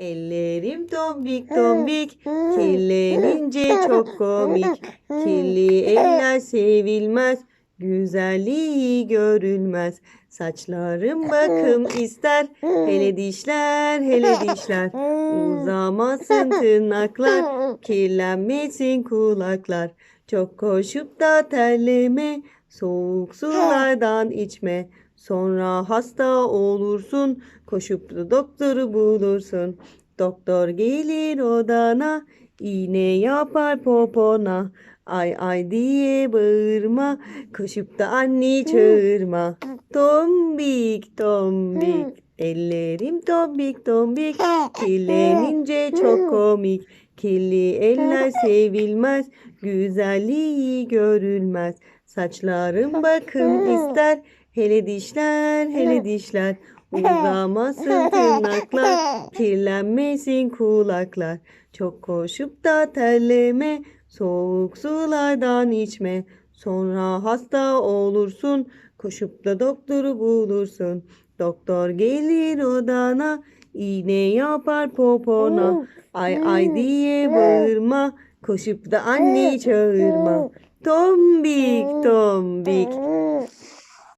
Ellerim tombik tombik, kirlenince çok komik. Kirli eller sevilmez, güzelliği görülmez. Saçlarım bakım ister, hele dişler, hele dişler. Uzamasın tırnaklar, kirlenmesin kulaklar. Çok koşup da terleme, soğuk sulardan içme. Sonra hasta olursun, koşup da doktoru bulursun. Doktor gelir odana, iğne yapar popona. Ay ay diye bağırma, koşup da anne çağırma. Tombik tombik, ellerim tombik tombik. Kirlenince çok komik. Kirli eller sevilmez, güzelliği görülmez. Saçlarım bakım ister, hele dişler, hele dişler. Uzamasın tırnaklar, kirlenmesin kulaklar. Çok koşup da terleme, soğuk sulardan içme. Sonra hasta olursun, koşup da doktoru bulursun. Doktor gelir odana, iğne yapar popona. Ay ay diye bağırma, koşup da anneyi çağırma. Tombik tombik.